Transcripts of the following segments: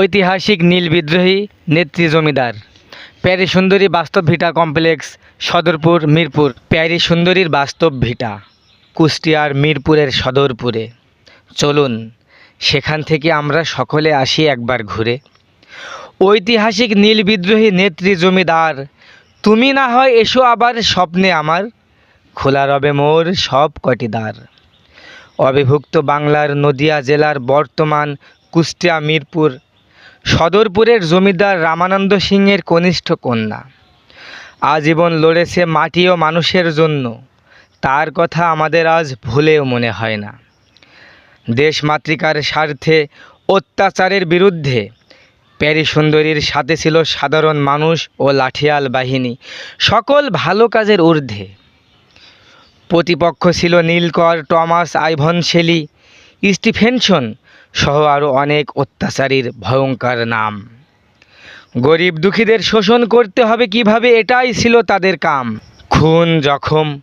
ঐতিহাসিক নীল বিদ্রোহী নেত্রী জমিদার। প্যারি সুন্দরী বাস্তব ভিটা কমপ্লেক্স, সদরপুর, মিরপুর। প্যারি সুন্দরীর বাস্তব ভিটা, কুষ্টিয়ার মিরপুরের সদরপুরে। চলুন, সেখান থেকে আমরা সকলে আসি একবার ঘুরে। ঐতিহাসিক নীল বিদ্রোহী নেত্রী জমিদার, তুমি না হয় এসো আবার স্বপ্নে আমার, খোলা রবে মোর সব কটি দ্বার। অবিভক্ত বাংলার নদিয়া জেলার বর্তমান কুষ্টিয়া, মিরপুর সদরপুরের জমিদার রামানন্দ সিংয়ের কনিষ্ঠ কন্যা। আজীবন লড়েছে মাটি ও মানুষের জন্য। তার কথা আমাদের আজ ভুলেও মনে হয় না। দেশমাতৃকার স্বার্থে, অত্যাচারের বিরুদ্ধে, প্যারি সুন্দরীর সাথে ছিল সাধারণ মানুষ ও লাঠিয়াল বাহিনী, সকল ভালো কাজের ঊর্ধ্বে। প্রতিপক্ষ ছিল নীলকর, টমাস আইভন শেলি স্টিফেনসন সহ আরও অনেক অত্যাচারীর ভয়ঙ্কর নাম। গরিব দুঃখীদের শোষণ করতে হবে কীভাবে, এটাই ছিল তাদের কাম। খুন, জখম,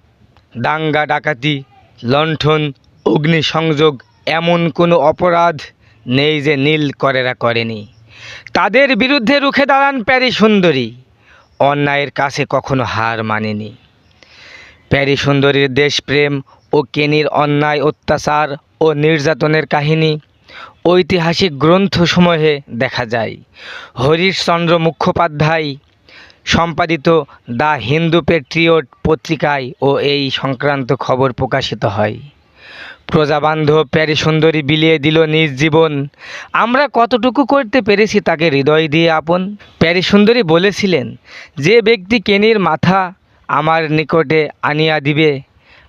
দাঙ্গা, ডাকাতি, লণ্ঠন, অগ্নিসংযোগ এমন কোনো অপরাধ নেই যে নীল করেরা করেনি। তাদের বিরুদ্ধে রুখে দাঁড়ান প্যারি সুন্দরী। অন্যায়ের কাছে কখনো হার মানেনি। প্যারি সুন্দরীর দেশপ্রেম ও কেনির অন্যায়, অত্যাচার ও নির্যাতনের কাহিনী ঐতিহাসিক গ্রন্থসমূহে দেখা যায়। হরিশচন্দ্র মুখোপাধ্যায় সম্পাদিত দ্য হিন্দু পেট্রিয়ট পত্রিকায় ও এই সংক্রান্ত খবর প্রকাশিত হয়। প্রজাবান্ধব প্যারি সুন্দরী বিলিয়ে দিল নিজ জীবন। আমরা কতটুকু করতে পেরেছি তাকে হৃদয় দিয়ে আপন? প্যারি সুন্দরী বলেছিলেন, যে ব্যক্তি কেনির মাথা আমার নিকটে আনিয়া দিবে,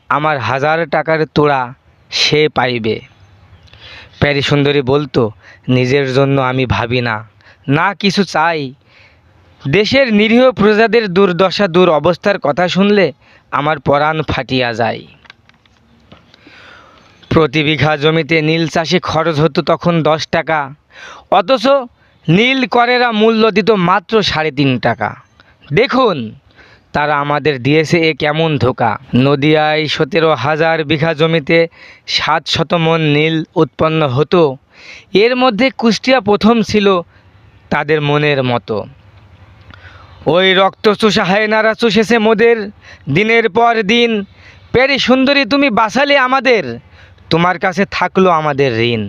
আমার হাজার টাকার তোড়া সে পাইবে। প্যারি সুন্দরী বলতো, নিজের জন্য আমি ভাবি না। না কিছু চাই। দেশের নিরীহ প্রজাদের দুর্দশা দূর অবস্থার কথা শুনলে আমার পরাণ ফাটিয়া যায়। প্রতি বিঘা জমিতে নীল চাষে খরচ হতো তখন দশ টাকা। অথচ নীল করেরা মূল্য দিত মাত্র সাড়ে তিন টাকা। দেখুন তারা আমাদের দিয়েছে এ কেমন ধোকা। নদিয়ায় সতেরো হাজার বিঘা জমিতে সাত শত মন নীল উৎপন্ন হতো। এর মধ্যে কুষ্টিয়া প্রথম ছিল তাদের মনের মতো। ওই রক্ত চুষা হায়নারা চুষেছে মোদের। দিনের পর দিন পেরি সুন্দরী তুমি বাঁচালে আমাদের। তোমার কাছে থাকল আমাদের ঋণ।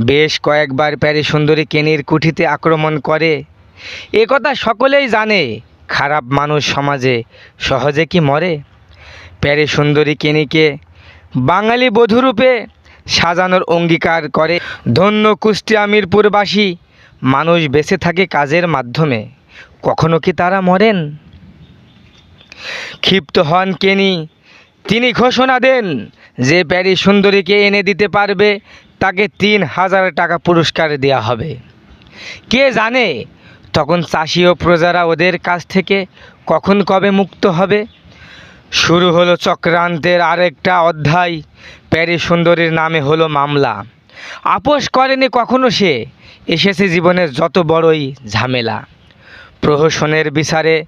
বেশ কয়েকবার প্যারি সুন্দরী কেনির কুঠিতে আক্রমণ করে। এ কথা সকলেই জানে। খারাপ মানুষ সমাজে সহজে কি মরে? প্যারি সুন্দরী কেনিকে বাঙালি বধূরূপে সাজানোর অঙ্গীকার করে। ধন্য কুষ্টিয়া মিরপুরবাসী মানুষ বেঁচে থাকে কাজের মাধ্যমে, কখনো কি তারা মরেন? ক্ষিপ্ত হন কেনি, তিনি ঘোষণা দেন, যে প্যারি সুন্দরীকে এনে দিতে পারবে, তাকে তিন হাজার টাকা পুরস্কার দেওয়া হবে। কে জানে তখন চাষি ও প্রজারা ওদের কাছ থেকে কখন কবে মুক্ত হবে? শুরু হলো চক্রান্তের আরেকটা অধ্যায়। প্যারি সুন্দরীর নামে হলো মামলা। আপোষ করেনি কখনো সে? এসেছে জীবনের যত বড়ই ঝামেলা। প্রহসনের বিচারে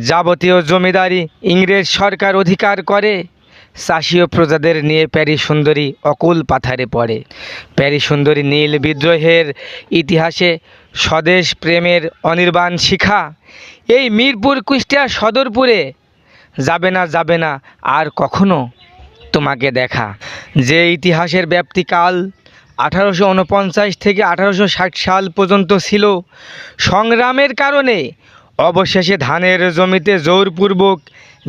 যাবতীয় জমিদারি ইংরেজ সরকার অধিকার করে। চাষি ও প্রজাদের নিয়ে প্যারি সুন্দরী অকুল পাথারে পড়ে। প্যারি সুন্দরী নীল বিদ্রোহের ইতিহাসে স্বদেশ প্রেমের অনির্বাণ শিখা। এই মিরপুর কুষ্টিয়া সদরপুরে যাবে না যাবে না, আর কখনো তোমাকে দেখা। যে ইতিহাসের ব্যাপ্তিকাল আঠারোশো উনপঞ্চাশ থেকে আঠারোশো ষাট সাল পর্যন্ত ছিল, সংগ্রামের কারণে অবশেষে ধানের জমিতে জোরপূর্বক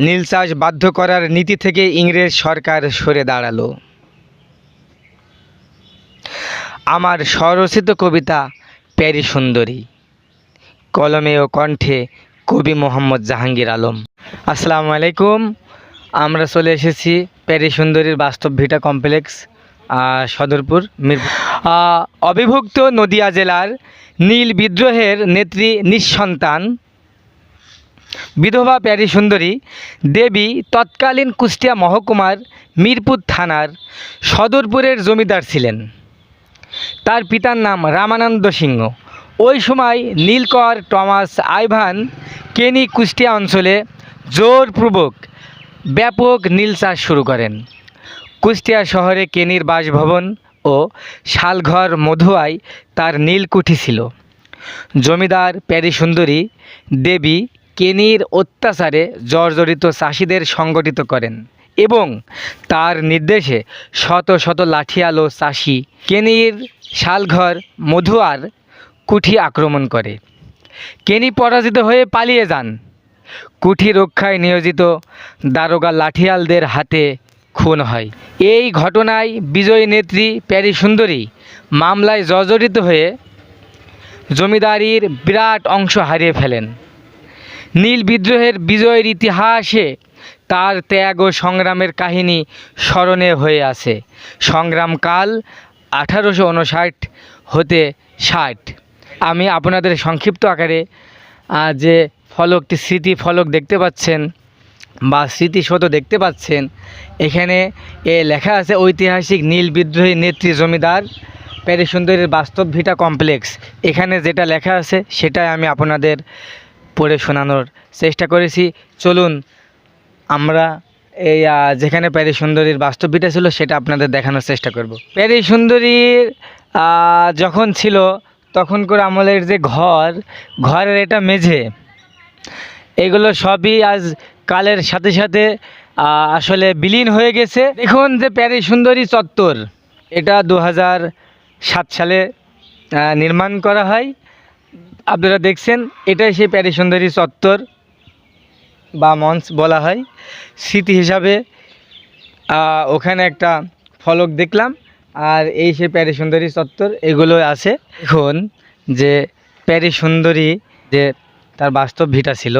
নীল চাষ বাধ্য করার নীতি থেকে ইংরেজ সরকার সরে দাঁড়াল। আমার স্বরচিত কবিতা প্যারি সুন্দরী, কলমে ও কণ্ঠে কবি মোহাম্মদ জাহাঙ্গীর আলম। আসসালামু আলাইকুম, আমরা চলে এসেছি প্যারি সুন্দরীর বাস্তব ভিটা কমপ্লেক্স সদরপুর অবিভক্ত নদিয়া জেলার নীল বিদ্রোহের নেত্রী নিঃসন্তান বিধবা প্যারি সুন্দরী, দেবী তৎকালীন কুষ্টিয়া মহকুমার মিরপুর থানার সদরপুরের জমিদার ছিলেন। তার পিতার নাম রামানন্দ সিংহ। ওই সময় নীলকর, টমাস, আইভান কেনি কুষ্টিয়া অঞ্চলে জোরপূর্বক ব্যাপক নীল চাষ শুরু করেন। কুষ্টিয়া শহরে কেনির বাসভবন ও শালঘর মধুয়ায় তার নীলকুঠি ছিল। জমিদার, প্যারি সুন্দরী, দেবী কেনির অত্যাচারে জর্জরিত চাষিদের সংগঠিত করেন এবং তার নির্দেশে শত শত লাঠিয়ালো চাষি কেনির শালঘর মধুয়ার কুঠি আক্রমণ করে। কেনি পরাজিত হয়ে পালিয়ে যান। কুঠি রক্ষায় নিয়োজিত দারোগা লাঠিয়ালদের হাতে খুন হয়। এই ঘটনায় বিজয়ী নেত্রী প্যারি সুন্দরী মামলায় জর্জরিত হয়ে জমিদারির বিরাট অংশ হারিয়ে ফেলেন। নীল বিদ্রোহের বিজয়ের ইতিহাসে তার ত্যাগ ও সংগ্রামের কাহিনী স্মরণে হয়ে আছে। সংগ্রামকাল আঠারোশো উনষাট হতে ষাট। আমি আপনাদের সংক্ষিপ্ত আকারে যে ফলকটি, স্মৃতি ফলক দেখতে পাচ্ছেন বা স্মৃতিসৌধ দেখতে পাচ্ছেন, এখানে এ লেখা আছে, ঐতিহাসিক নীল বিদ্রোহী নেত্রী জমিদার প্যারি সুন্দরীর বাস্তব ভিটা কমপ্লেক্স। এখানে যেটা লেখা আছে, সেটাই আমি আপনাদের পড়ে শোনানোর চেষ্টা করেছি। চলুন, আমরা এই যেখানে প্যারি সুন্দরীর বাস্তব ভিটা ছিল সেটা আপনাদের দেখানোর চেষ্টা করব। প্যারি সুন্দরীর যখন ছিল, তখন করে আমলের যে ঘর, ঘরের এটা মেঝে। এগুলো সবই আজ কালের সাথে সাথে আসলে বিলীন হয়ে গেছে। দেখুন যে প্যারি সুন্দরী চত্বর। এটা দু হাজার সাত সালে নির্মাণ করা হয়। আপনারা দেখছেন, এটাই সেই প্যারি সুন্দরী চত্বর, বা মঞ্চ বলা হয়। স্মৃতি হিসাবে ওখানে একটা ফলক দেখলাম, আর এই সে প্যারি সুন্দরী চত্বর এগুলো আছে। এখন যে প্যারি সুন্দরী যে তার বাস্তব ভিটা ছিল,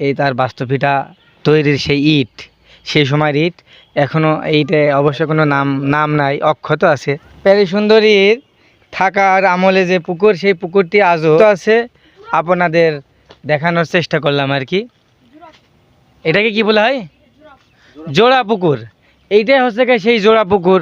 এই তার বাস্তব ভিটা তৈরির সেই ইট, সেই সময়ের ইট এখনও এইটে অবশ্য কোনো নাম নাম নাই, অক্ষত আছে। প্যারি সুন্দরীর থাকার আমলে যে পুকুর, সেই পুকুরটি আজও আছে। আপনাদের দেখানোর চেষ্টা করলাম আর কি। এটাকে কি বলা হয়? জোড়া পুকুর। এইটাই হচ্ছে সেই জোড়া পুকুর।